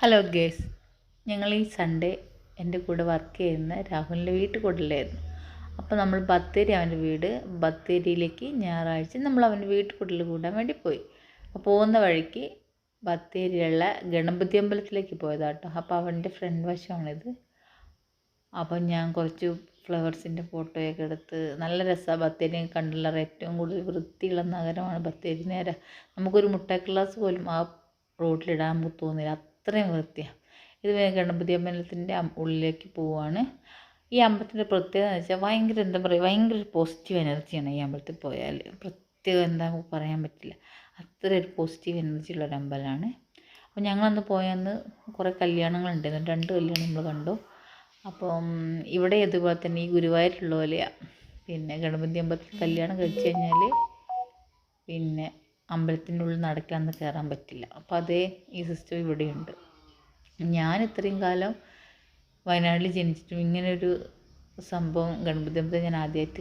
Hello guys ഞങ്ങൾ ഈ Sunday എന്റെ കൂടെ വർക്ക് ചെയ്യുന്ന രാഹുലിന്റെ വീട്ടിൽ കൂടലായിരുന്നു. അപ്പോൾ നമ്മൾ ബത്തേരി അവന്റെ വീട് ബത്തേരിയിലേക്ക് ഞായറാഴ്ച നമ്മൾ അവന്റെ വീട്ടിൽ കൂടൽ കൂടാൻ വേണ്ടി പോയി. അപ്പോൾ പോകുന്ന വഴിക്ക് ബത്തേരിയിലുള്ള ഗണപതി അമ്പലത്തിലേക്ക് പോയതാട്ടോ. അപ്പോൾ അവന്റെ ഫ്രണ്ട് വശമാണിത്. അപ്പം ഞാൻ കുറച്ച് ഫ്ലവേഴ്സിന്റെ ഫോട്ടോയൊക്കെ എടുത്ത് നല്ല രസമാണ് ബത്തേരി കണ്ടുള്ള ഏറ്റവും കൂടുതൽ വൃത്തിയുള്ള നഗരമാണ് ബത്തേരി. നേരെ നമുക്കൊരു മുട്ടക്ലാസ് പോലും ആ റോഡിലിടാൻ നമുക്ക് തോന്നില്ല. അത്രയും വൃത്തിയാണ് ഇത് ഗണപതി അമ്പലത്തിന്റെ ഉള്ളിലേക്ക് പോവുകയാണ് ഈ അമ്പലത്തിന്റെ പ്രത്യേകത എന്ന് വെച്ചാൽ ഭയങ്കര എന്താ പറയുക ഭയങ്കര പോസിറ്റീവ് എനർജിയാണ് ഈ അമ്പലത്തിൽ പോയാൽ പ്രത്യേകം എന്താ പറയാൻ പറ്റില്ല. അത്ര ഒരു പോസിറ്റീവ് എനർജി ഉള്ള ഒരു അമ്പലമാണ്. അപ്പോൾ ഞങ്ങളന്ന് പോയന്ന് കുറേ കല്യാണങ്ങളുണ്ടായിരുന്നു രണ്ട് കല്യാണം നമ്മൾ കണ്ടു. അപ്പം ഇവിടെ ഇതുപോലെ തന്നെ ഈ ഗുരുവായൂരുള്ള പോലെയാണ് പിന്നെ ഗണപതി അമ്പലത്തിൽ കല്യാണം കഴിച്ചു കഴിഞ്ഞാൽ പിന്നെ അമ്പലത്തിന്റെ ഉള്ളിൽ നടക്കാന്ന് കയറാൻ പറ്റില്ല. അപ്പോൾ അതേ ഈ സിസ്റ്റം ഇവിടെയുണ്ട്. ഞാൻ ഇത്രയും കാലം വയനാട്ടിൽ ജനിച്ചിട്ടും ഒരു സംഭവം ഗണപതി അമ്പലത്തിൽ ഞാൻ ആദ്യമായിട്ട്